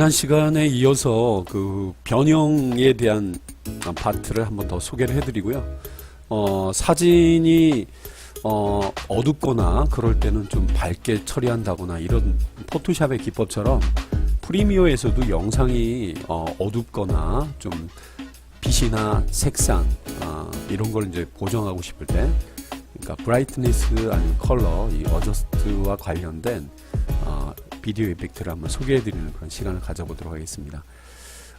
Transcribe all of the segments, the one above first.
지난 시간에 이어서 그 변형에 대한 파트를 한번 더 소개를 해드리고요. 어, 사진이 어, 어둡거나 그럴 때는 좀 밝게 처리한다거나 이런 포토샵의 기법처럼 프리미어에서도 영상이 어, 어둡거나 좀 빛이나 색상 아, 이런 걸 이제 보정하고 싶을 때 그러니까 브라이트니스 아니면 컬러 이 어저스트와 관련된 어, 비디오 이펙트를 한번 소개해드리는 그런 시간을 가져보도록 하겠습니다.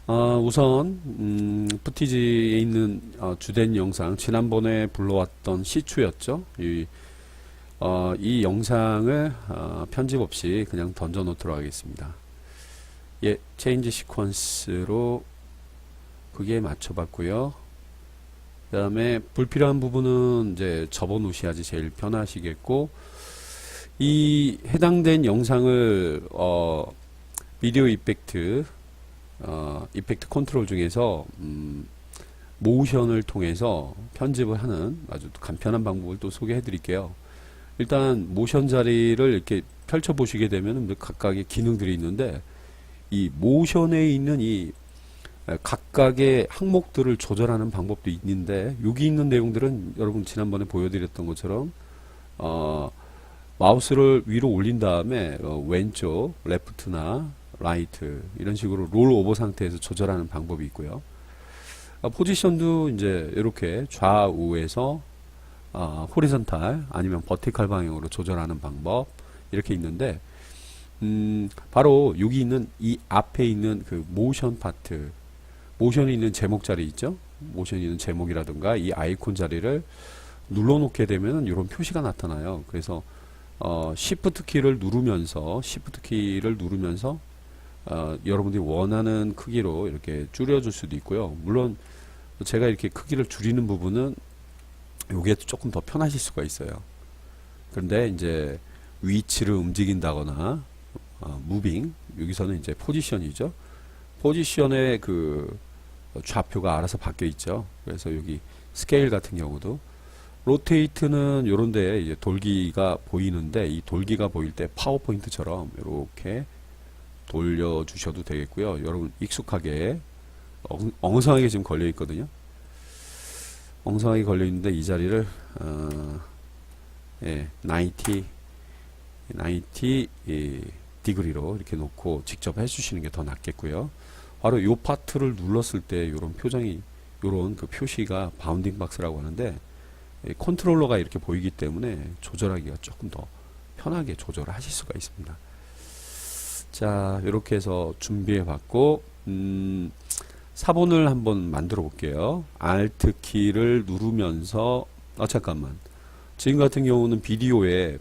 어, 우선 음, 푸티지에 있는 어, 주된 영상 지난번에 불러왔던 시추였죠. 이, 어, 이 영상을 어, 편집 없이 그냥 던져 놓도록 하겠습니다. 예, 체인지 시퀀스로 그게 맞춰봤고요. 그 다음에 불필요한 부분은 이제 접어 놓으셔야지 제일 편하시겠고 이 해당된 영상을 어, 비디오 이펙트 어, 이펙트 컨트롤 중에서 음, 모션을 통해서 편집을 하는 아주 간편한 방법을 또 소개해 드릴게요. 일단 모션 자리를 이렇게 펼쳐 보시게 되면 각각의 기능들이 있는데 이 모션에 있는 이 각각의 항목들을 조절하는 방법도 있는데 여기 있는 내용들은 여러분 지난번에 보여드렸던 것처럼 어, 마우스를 위로 올린 다음에 어, 왼쪽 레프트나 라이트 이런 식으로 롤 오버 상태에서 조절하는 방법이 있고요. 어, 포지션도 이제 이렇게 좌우에서 어, 호리zon탈 아니면 버티칼 방향으로 조절하는 방법 이렇게 있는데 음, 바로 여기 있는 이 앞에 있는 그 모션 파트 모션이 있는 제목 자리 있죠? 모션이 있는 제목이라든가 이 아이콘 자리를 눌러놓게 되면 이런 표시가 나타나요. 그래서 어, Shift 키를 누르면서 Shift 키를 누르면서 어, 여러분들이 원하는 크기로 이렇게 줄여줄 수도 있고요. 물론 제가 이렇게 크기를 줄이는 부분은 요게 조금 더 편하실 수가 있어요. 그런데 이제 위치를 움직인다거나 어, 무빙 여기서는 이제 포지션이죠. 포지션의 그 좌표가 알아서 바뀌어 있죠. 그래서 여기 스케일 같은 경우도 로테이트는 요런데 이제 돌기가 보이는데 이 돌기가 보일 때 파워포인트처럼 이렇게 돌려 주셔도 되겠고요. 여러분 익숙하게 엉, 엉성하게 지금 걸려 있거든요. 엉성하게 걸려 있는데 이 자리를 어, 예, 90 90 예, 디그리로 이렇게 놓고 직접 해주시는 게 더 낫겠고요. 바로 요 파트를 눌렀을 때 요런 표정이 요런 그 표시가 바운딩 박스라고 하는데 이 컨트롤러가 이렇게 보이기 때문에 조절하기가 조금 더 편하게 조절을 하실 수가 있습니다. 자, 이렇게 해서 준비해 봤고, 음, 사본을 한번 만들어 볼게요. Alt 키를 누르면서, 아, 잠깐만. 지금 같은 경우는 비디오에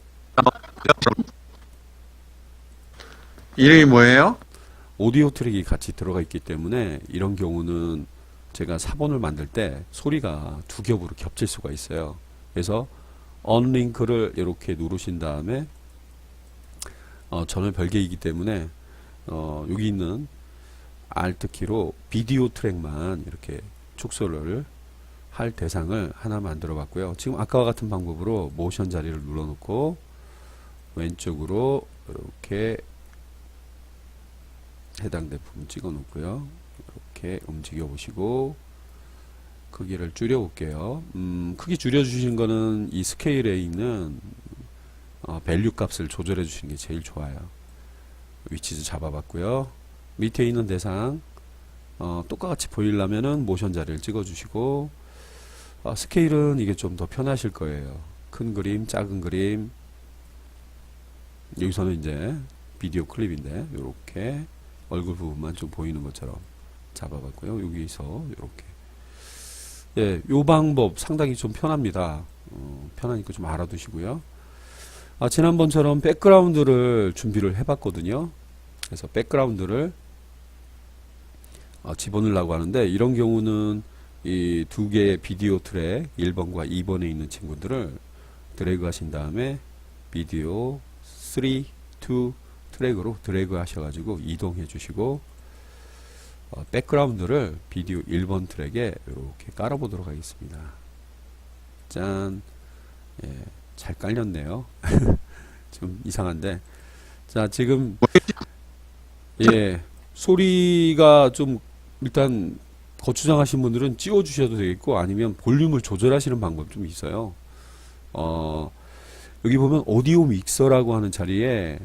이름이 뭐예요? 오디오 트랙이 같이 들어가 있기 때문에 이런 경우는 제가 사본을 만들 때 소리가 두 겹으로 겹칠 수가 있어요. 그래서 언링크를 이렇게 누르신 다음에 어, 전혀 별개이기 때문에 어, 여기 있는 Alt 키로 비디오 트랙만 이렇게 축소를 할 대상을 하나 만들어 봤고요. 지금 아까와 같은 방법으로 모션 자리를 눌러 놓고 왼쪽으로 이렇게 해당된 부분 찍어 놓고요. 이렇게 움직여 보시고 크기를 줄여 볼게요. 음, 크기 줄여 주신 거는 이 스케일에 있는 어, 밸류 값을 조절해 주시는 게 제일 좋아요. 위치도 잡아봤고요. 밑에 있는 대상 어, 똑같이 보이려면은 모션 자리를 찍어 주시고 어, 스케일은 이게 좀 더 편하실 거예요. 큰 그림, 작은 그림 여기서는 이제 비디오 클립인데 이렇게 얼굴 부분만 좀 보이는 것처럼 잡아봤고요. 여기서 이렇게 예, 요 방법 상당히 좀 편합니다. 어, 편하니까 좀 알아두시고요. 아, 지난번처럼 백그라운드를 준비를 해봤거든요. 그래서 백그라운드를 어, 집어넣으려고 하는데 이런 경우는 이 두 개의 비디오 트랙 1번과 2번에 있는 친구들을 드래그 하신 다음에 비디오 3, 2 트랙으로 드래그 하셔가지고 이동해 주시고 어, 백그라운드를 비디오 1번 트랙에 이렇게 깔아보도록 하겠습니다. 짠. 예, 잘 깔렸네요. 좀 이상한데. 자, 지금, 예, 소리가 좀 일단 거추장하신 분들은 찌워 주셔도 되겠고 아니면 볼륨을 조절하시는 방법 좀 있어요. 어, 여기 보면 오디오 믹서라고 하는 자리에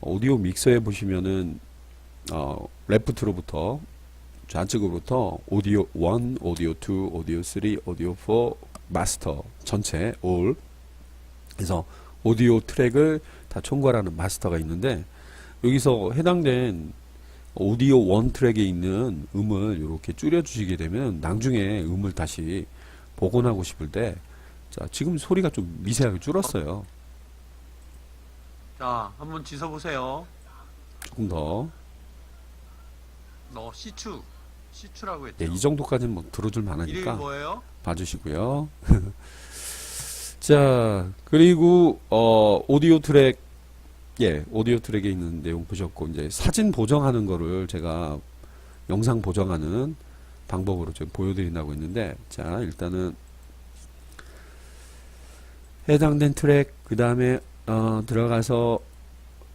오디오 믹서에 보시면은 어, 레프트로부터 좌측으로부터 오디오 1, 오디오 2, 오디오 3, 오디오 4, 마스터 전체 올 그래서 오디오 트랙을 다 총괄하는 마스터가 있는데 여기서 해당된 오디오 원 트랙에 있는 음을 이렇게 줄여 주시게 되면 나중에 음을 다시 복원하고 싶을 때 자, 지금 소리가 좀 미세하게 줄었어요. 자, 한번 지서 보세요. 조금 더. 너 시추. 시추라고 했죠. 예, 이 정도까지는 뭐 들어줄 만하니까 뭐예요? 봐주시고요. 자, 그리고, 어, 오디오 트랙, 예, 오디오 트랙에 있는 내용 보셨고, 이제 사진 보정하는 거를 제가 영상 보정하는 방법으로 좀 보여드린다고 했는데, 자, 일단은 해당된 트랙, 그 다음에, 어, 들어가서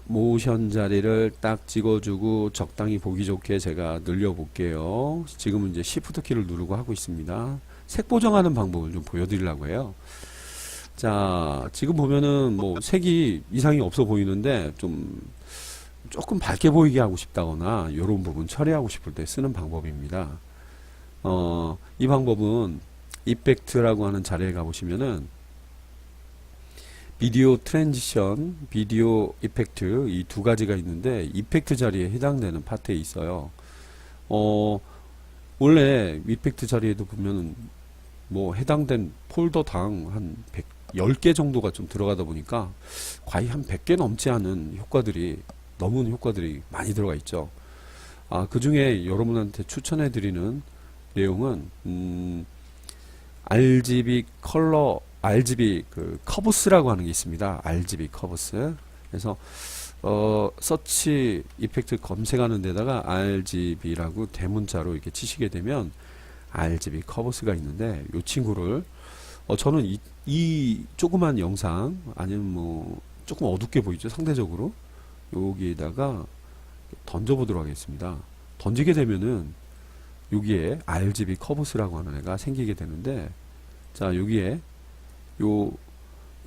모션 자리를 딱 찍어주고 적당히 보기 좋게 제가 늘려볼게요. 지금은 이제 Shift 키를 누르고 하고 있습니다. 색 보정하는 방법을 좀 보여드리려고 해요. 자, 지금 보면은 뭐 색이 이상이 없어 보이는데 좀 조금 밝게 보이게 하고 싶다거나 이런 부분 처리하고 싶을 때 쓰는 방법입니다. 어, 이 방법은 이펙트라고 하는 자리에 가보시면은 비디오 트랜지션, 비디오 이펙트 이 두 가지가 있는데 이펙트 자리에 해당되는 파트에 있어요. 어, 원래 이펙트 자리에도 보면은 뭐 해당된 폴더당 한 100, 10개 정도가 좀 들어가다 보니까 거의 한 100개 넘지 않은 효과들이 넘은 효과들이 많이 들어가 있죠. 아, 그 중에 여러분한테 추천해 드리는 내용은 음, RGB 컬러 RGB 그 커브스라고 하는 게 있습니다. RGB 커브스. 그래서 어 서치 이펙트 검색하는 데다가 RGB라고 대문자로 이렇게 치시게 되면 RGB 커브스가 있는데 이 친구를 어 저는 이, 이 조그만 영상 아니면 뭐 조금 어둡게 보이죠 상대적으로 여기에다가 던져보도록 하겠습니다. 던지게 되면은 여기에 RGB 커브스라고 하는 애가 생기게 되는데 자 여기에 요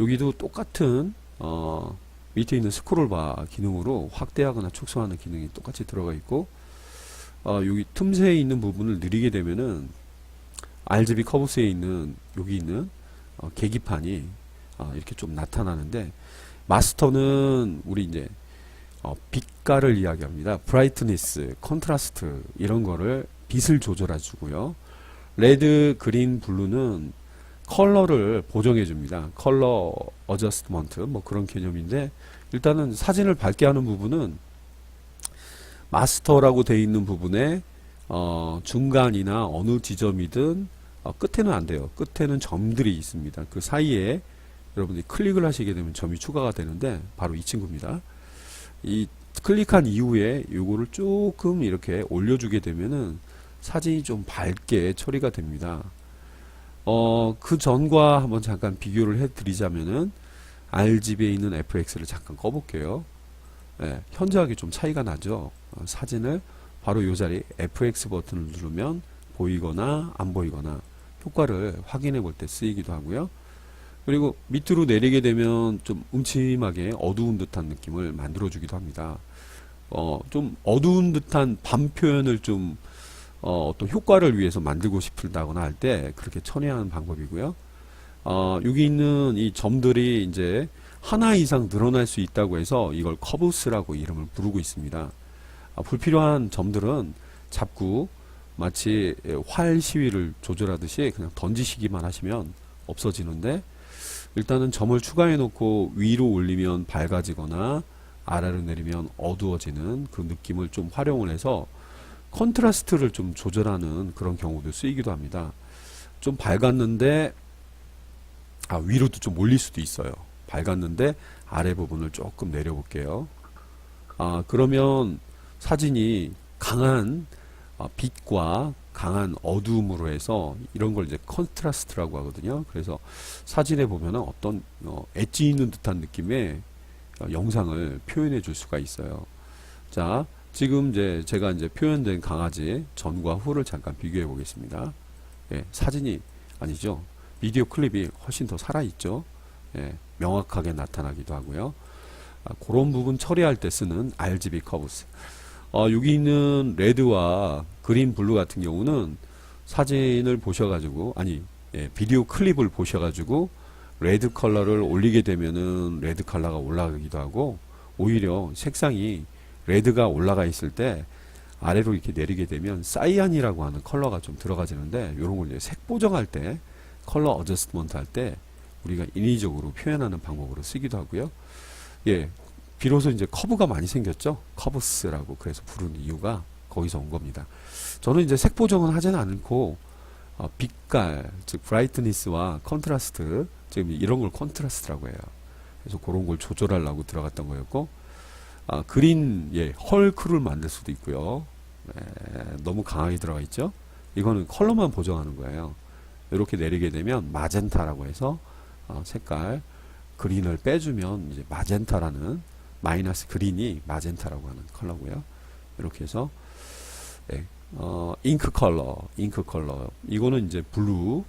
여기도 똑같은 어 밑에 있는 스크롤바 기능으로 확대하거나 축소하는 기능이 똑같이 들어가 있고 어 여기 틈새에 있는 부분을 누리게 되면은 RGB 커브스에 있는 여기 있는 어, 계기판이 어, 이렇게 좀 나타나는데 마스터는 우리 이제 어, 빛깔을 이야기합니다. 브라이트니스, 컨트라스트 이런 거를 빛을 조절해 주고요. 레드, 그린, 블루는 컬러를 보정해 줍니다. 컬러 어저스트먼트 뭐 그런 개념인데 일단은 사진을 밝게 하는 부분은 마스터라고 되어 있는 부분에 어, 중간이나 어느 지점이든 어, 끝에는 안 돼요. 끝에는 점들이 있습니다. 그 사이에 여러분들이 클릭을 하시게 되면 점이 추가가 되는데 바로 이 친구입니다. 이 클릭한 이후에 요거를 조금 이렇게 올려주게 되면은 사진이 좀 밝게 처리가 됩니다. 어, 그 전과 한번 잠깐 비교를 해 드리자면은 RGB에 있는 FX를 잠깐 꺼볼게요. 예, 현저하게 좀 차이가 나죠. 어, 사진을 바로 이 자리 FX 버튼을 누르면 보이거나 안 보이거나 효과를 확인해 볼 때 쓰이기도 하고요. 그리고 밑으로 내리게 되면 좀 음침하게 어두운 듯한 느낌을 만들어 주기도 합니다. 어, 좀 어두운 듯한 밤 표현을 좀 어, 어떤 효과를 위해서 만들고 싶다거나 할 때 그렇게 처리하는 방법이고요. 어, 여기 있는 이 점들이 이제 하나 이상 늘어날 수 있다고 해서 이걸 커브스라고 이름을 부르고 있습니다. 아, 불필요한 점들은 잡고 마치 활 시위를 조절하듯이 그냥 던지시기만 하시면 없어지는데 일단은 점을 추가해 놓고 위로 올리면 밝아지거나 아래로 내리면 어두워지는 그 느낌을 좀 활용을 해서 컨트라스트를 좀 조절하는 그런 경우도 쓰이기도 합니다. 좀 밝았는데 아 위로도 좀 올릴 수도 있어요. 밝았는데 아래 부분을 조금 내려볼게요. 아 그러면 사진이 강한 어, 빛과 강한 어두움으로 해서 이런 걸 이제 컨트라스트라고 하거든요. 그래서 사진에 보면은 어떤 어, 엣지 있는 듯한 느낌의 어, 영상을 표현해 줄 수가 있어요. 자, 지금 이제 제가 이제 표현된 강아지 전과 후를 잠깐 비교해 보겠습니다. 예, 사진이 아니죠. 비디오 클립이 훨씬 더 살아있죠. 예, 명확하게 나타나기도 하고요. 아, 그런 부분 처리할 때 쓰는 RGB 커브스. 어, 여기 있는 레드와 그린 블루 같은 경우는 사진을 보셔가지고 아니 예, 비디오 클립을 보셔가지고 레드 컬러를 올리게 되면은 레드 컬러가 올라가기도 하고 오히려 색상이 레드가 올라가 있을 때 아래로 이렇게 내리게 되면 사이안이라고 하는 컬러가 좀 들어가지는데 이런 걸 이제 색 보정할 때 컬러 어저스트먼트 할 때 우리가 인위적으로 표현하는 방법으로 쓰기도 하고요. 예, 비로소 이제 커브가 많이 생겼죠. 커브스라고 그래서 부르는 이유가 거기서 온 겁니다. 저는 이제 색 보정은 하지는 않고 어, 빛깔, 즉 브라이트니스와 컨트라스트, 지금 이런 걸 컨트라스트라고 해요. 그래서 그런 걸 조절하려고 들어갔던 거였고, 아, 그린 예, 헐크를 만들 수도 있고요. 에, 너무 강하게 들어가 있죠. 이거는 컬러만 보정하는 거예요. 이렇게 내리게 되면 마젠타라고 해서 어, 색깔 그린을 빼주면 이제 마젠타라는 마이너스 그린이 마젠타라고 하는 컬러고요. 이렇게 해서 예, 어, 잉크 컬러, 잉크 컬러. 이거는 이제 블루.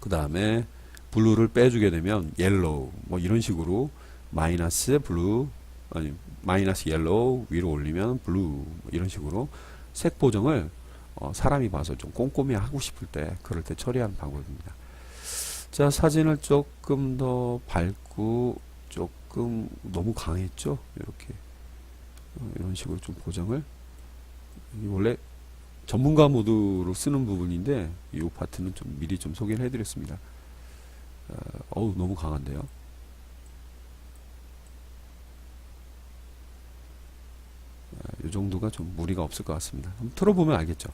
그 다음에 블루를 빼주게 되면 옐로우. 뭐 이런 식으로 마이너스 블루, 아니 마이너스 옐로우 위로 올리면 블루. 뭐 이런 식으로 색 보정을 어, 사람이 봐서 좀 꼼꼼히 하고 싶을 때 그럴 때 처리하는 방법입니다. 자 사진을 조금 더 밝고 조금 너무 강했죠. 이렇게 어, 이런 식으로 좀 보정을 이 원래 전문가 모드로 쓰는 부분인데 이 파트는 좀 미리 좀 소개를 해드렸습니다. 어, 어우 너무 강한데요. 이 정도가 좀 무리가 없을 것 같습니다. 한번 틀어보면 알겠죠.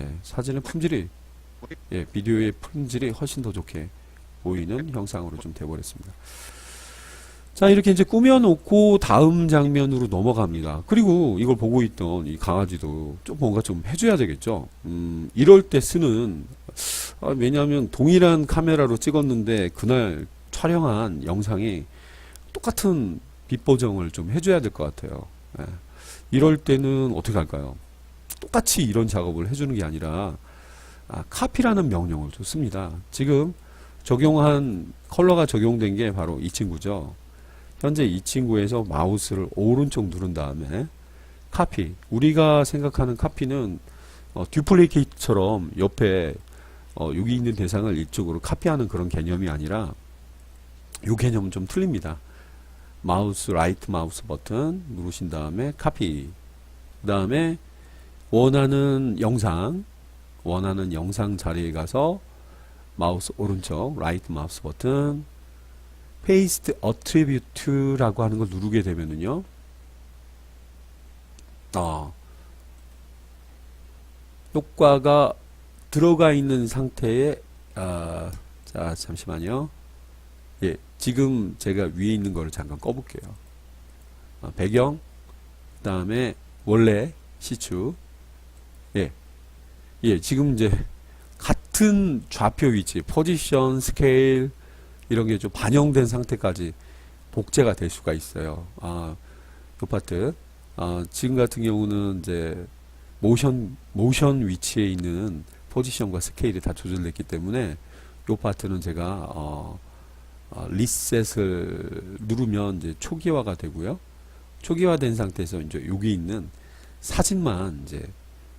예, 사진의 품질이 예, 비디오의 품질이 훨씬 더 좋게 보이는 형상으로 좀 돼버렸습니다. 자, 이렇게 이제 꾸며놓고 다음 장면으로 넘어갑니다. 그리고 이걸 보고 있던 이 강아지도 좀 뭔가 좀 해줘야 되겠죠. 음, 이럴 때 쓰는, 아, 왜냐하면 동일한 카메라로 찍었는데 그날 촬영한 영상이 똑같은 빛 보정을 좀 해줘야 될 것 같아요. 예. 이럴 때는 어떻게 할까요? 똑같이 이런 작업을 해주는 게 아니라, 아, 카피라는 명령을 좀 씁니다. 지금 적용한 컬러가 적용된 게 바로 이 친구죠. 현재 이 친구에서 마우스를 오른쪽 누른 다음에 카피. 우리가 생각하는 카피는 어, 듀플리케이트처럼 옆에 어, 여기 있는 대상을 이쪽으로 카피하는 그런 개념이 아니라 이 개념은 좀 틀립니다. 마우스 라이트 마우스 버튼 누르신 다음에 카피. 그 다음에 원하는 영상 원하는 영상 자리에 가서 마우스 오른쪽 라이트 마우스 버튼 페이스트 어트리뷰트라고 하는 걸 누르게 되면은요. 아, 효과가 들어가 있는 상태에 아, 자 잠시만요. 예, 지금 제가 위에 있는 거를 잠깐 꺼볼게요. 아, 배경, 그 다음에 원래 시추, 예, 예, 지금 이제 같은 좌표 위치, 포지션, 스케일 이런 게 좀 반영된 상태까지 복제가 될 수가 있어요. 아, 이 파트. 아, 지금 같은 경우는 이제 모션 모션 위치에 있는 포지션과 스케일이 다 조절됐기 때문에 이 파트는 제가 어, 어, 리셋을 누르면 이제 초기화가 되고요. 초기화된 상태에서 이제 여기 있는 사진만 이제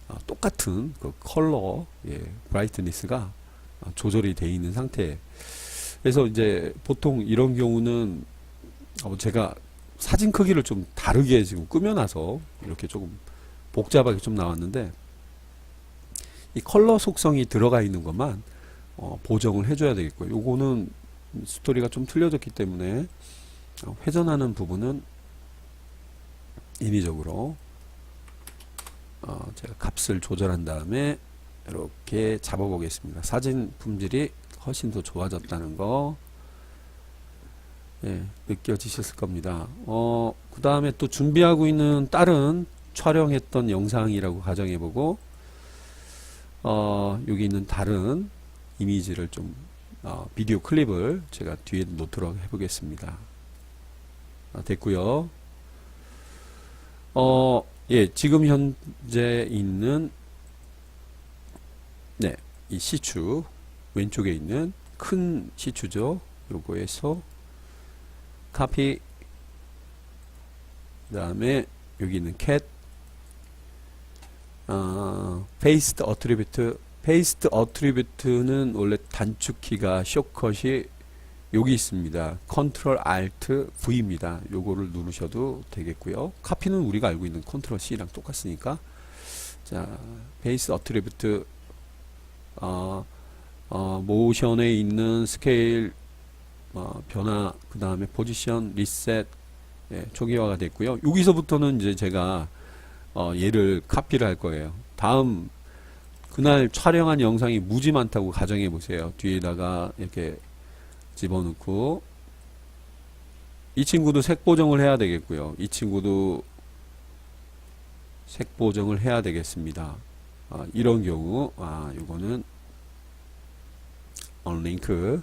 어, 똑같은 그 컬러, 예, 브라이트니스가 어, 조절이 되어 있는 상태. 그래서 이제 보통 이런 경우는 어, 제가 사진 크기를 좀 다르게 지금 꾸며놔서 이렇게 조금 복잡하게 좀 나왔는데 이 컬러 속성이 들어가 있는 것만 어, 보정을 해줘야 되겠고요. 요거는 스토리가 좀 틀려졌기 때문에 어, 회전하는 부분은 인위적으로 어, 제가 값을 조절한 다음에 이렇게 잡아 보겠습니다. 사진 품질이 훨씬 더 좋아졌다는 거 예, 느껴지셨을 겁니다. 어, 그 다음에 또 준비하고 있는 다른 촬영했던 영상이라고 가정해보고 어, 여기 있는 다른 이미지를 좀 어, 비디오 클립을 제가 뒤에 놓도록 해보겠습니다. 아, 됐고요. 어, 예, 지금 현재 있는 네, 이 시추 왼쪽에 있는 큰 시추죠. 요거에서 카피 그 다음에 여기 있는 cat 어, paste attribute는 원래 단축키가 쇼컷이 여기 있습니다. Ctrl Alt V입니다. 요거를 누르셔도 되겠고요. 카피는 우리가 알고 있는 Ctrl C랑 똑같으니까 자, 베이스 어트리뷰트 어, 어, 모션에 있는 스케일 어, 변화 그 다음에 포지션 리셋 예, 초기화가 됐고요. 여기서부터는 이제 제가 어, 얘를 카피를 할 거예요. 다음 그날 촬영한 영상이 무지 많다고 가정해 보세요. 뒤에다가 이렇게 집어넣고 이 친구도 색 보정을 해야 되겠고요. 이 친구도 색 보정을 해야 되겠습니다. 아, 이런 경우 아 이거는 언링크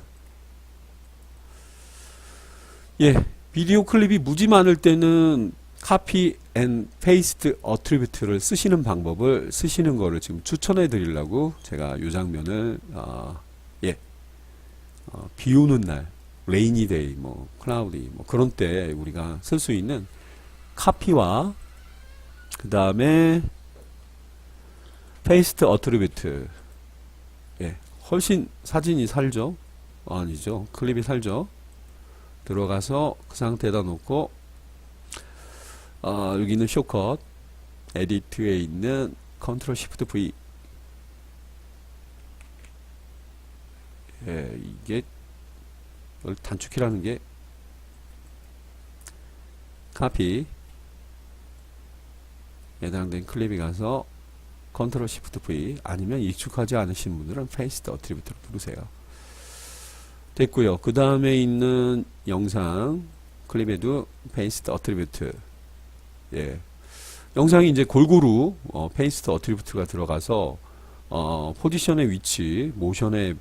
예 비디오 클립이 무지 많을 때는 카피 앤 페이스트 어트리뷰트를 쓰시는 방법을 쓰시는 거를 지금 추천해 드리려고 제가 이 장면을 아, 예 어, 비 오는 날, 레이니 데이, 뭐, 클라우디, 뭐, 그런 때 우리가 쓸 수 있는 카피와, 그 다음에, 페이스트 어트리뷰트. 예, 훨씬 사진이 살죠? 아니죠. 클립이 살죠? 들어가서 그 상태에다 놓고, 어, 여기 있는 쇼컷, 에디트에 있는 컨트롤 시프트 V 예, 이게 단축키라는 게? 카피. 해당된 클립이 가서 컨트롤 시프트 V 아니면 익숙하지 않으신 분들은 페이스트 어트리뷰트를 누르세요. 됐고요. 그 다음에 있는 영상 클립에도 페이스트 어트리뷰트 예. 영상이 이제 골고루 어, 페이스트 어트리뷰트가 들어가서 어, 포지션의 위치, 모션의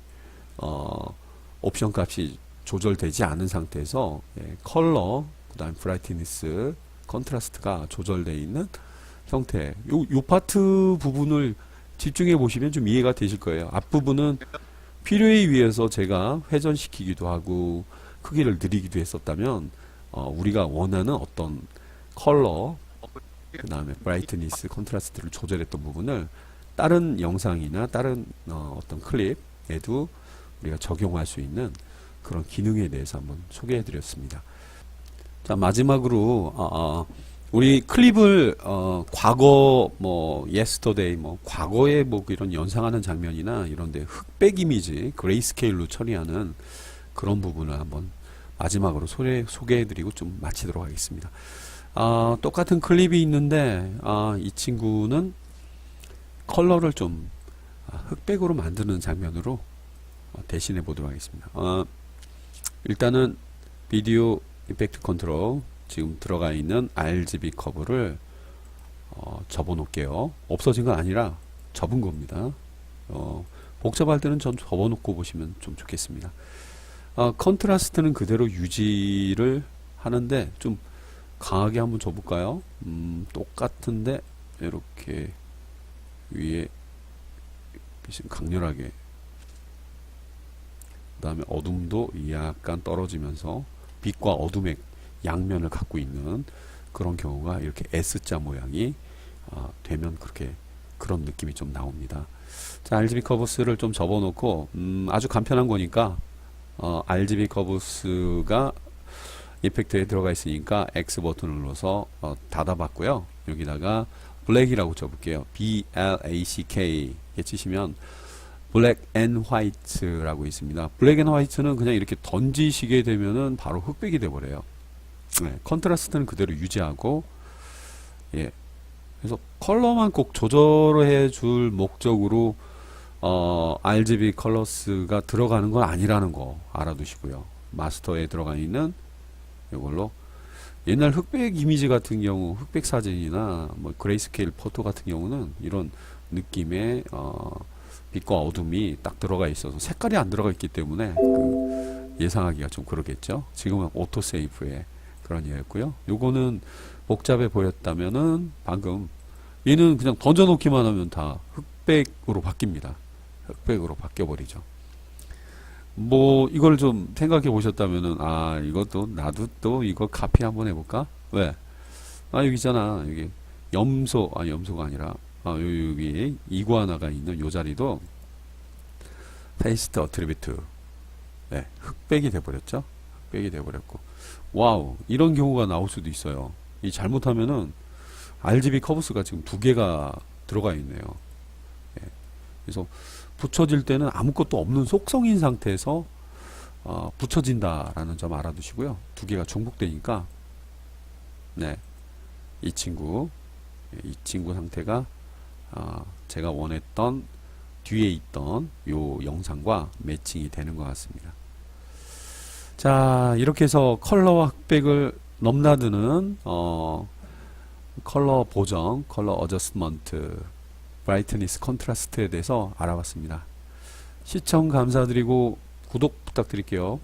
어, 옵션 값이 조절되지 않은 상태에서 예, 컬러, 그다음 브라이트니스, 컨트라스트가 조절되어 있는 형태. 요, 요 파트 부분을 집중해 보시면 좀 이해가 되실 거예요. 앞부분은 필요에 의해서 제가 회전시키기도 하고 크기를 늘리기도 했었다면 어, 우리가 원하는 어떤 컬러, 그 다음에 브라이트니스, 컨트라스트를 조절했던 부분을 다른 영상이나 다른 어, 어떤 클립에도 우리가 적용할 수 있는 그런 기능에 대해서 한번 소개해 드렸습니다. 자, 마지막으로, 어, 어, 우리 클립을, 어, 과거, 뭐, yesterday, 뭐, 과거에 뭐, 이런 연상하는 장면이나 이런데 흑백 이미지, 그레이스케일로 처리하는 그런 부분을 한번 마지막으로 소개, 소개해 드리고 좀 마치도록 하겠습니다. 아, 똑같은 클립이 있는데, 아, 이 친구는 컬러를 좀 아, 흑백으로 만드는 장면으로 어, 대신해 보도록 하겠습니다. 어, 일단은 비디오 이펙트 컨트롤 지금 들어가 있는 RGB 커브를 어, 접어 놓을게요. 없어진 건 아니라 접은 겁니다. 어, 복잡할 때는 좀 접어 놓고 보시면 좀 좋겠습니다. 어, 컨트라스트는 그대로 유지를 하는데 좀 강하게 한번 줘볼까요? 음, 똑같은데 이렇게 위에 빛이 강렬하게 그 다음에 어둠도 약간 떨어지면서 빛과 어둠의 양면을 갖고 있는 그런 경우가 이렇게 S자 모양이 어, 되면 그렇게 그런 느낌이 좀 나옵니다. 자, RGB 커브스를 좀 접어놓고 음, 아주 간편한 거니까 어, RGB 커브스가 이펙트에 들어가 있으니까 X 버튼을 눌러서 어, 닫아봤고요. 여기다가 블랙이라고 쳐볼게요. B L A C K 에 치시면 블랙 앤 화이트라고 있습니다. 블랙 앤 화이트는 그냥 이렇게 던지시게 되면은 바로 흑백이 돼 버려요. 네, 컨트라스트는 그대로 유지하고 예. 그래서 컬러만 꼭 조절해 줄 목적으로 어, RGB 컬러스가 들어가는 건 아니라는 거 알아두시고요. 마스터에 들어가 있는 이걸로 옛날 흑백 이미지 같은 경우 흑백 사진이나 뭐 그레이스케일 포토 같은 경우는 이런 느낌의 어, 빛과 어둠이 딱 들어가 있어서 색깔이 안 들어가 있기 때문에 그 예상하기가 좀 그러겠죠. 지금은 오토 세이프에 그런 이유였고요. 요거는 복잡해 보였다면은 방금 얘는 그냥 던져놓기만 하면 다 흑백으로 바뀝니다. 흑백으로 바뀌어 버리죠. 뭐 이걸 좀 생각해 보셨다면은 아 이것도 나도 또 이거 카피 한번 해볼까? 왜? 아 여기 있잖아 여기 염소 아 염소가 아니라 아 요- 여기 이구아나가 있는 요 자리도 페이스트 어트리비트 네, 흑백이 돼버렸죠. 흑백이 돼버렸고 와우 이런 경우가 나올 수도 있어요. 이 잘못하면은 RGB 커브스가 지금 두 개가 들어가 있네요. 예. 그래서 붙여질 때는 아무것도 없는 속성인 상태에서 어, 붙여진다라는 점 알아두시고요. 두 개가 중복되니까 네, 이 친구 예, 이 친구 상태가 어, 제가 원했던 뒤에 있던 요 영상과 매칭이 되는 것 같습니다. 자 이렇게 해서 컬러와 흑백을 넘나드는 어, 컬러 보정, 컬러 어저스먼트, 브라이트니스 컨트라스트에 대해서 알아봤습니다. 시청 감사드리고 구독 부탁드릴게요.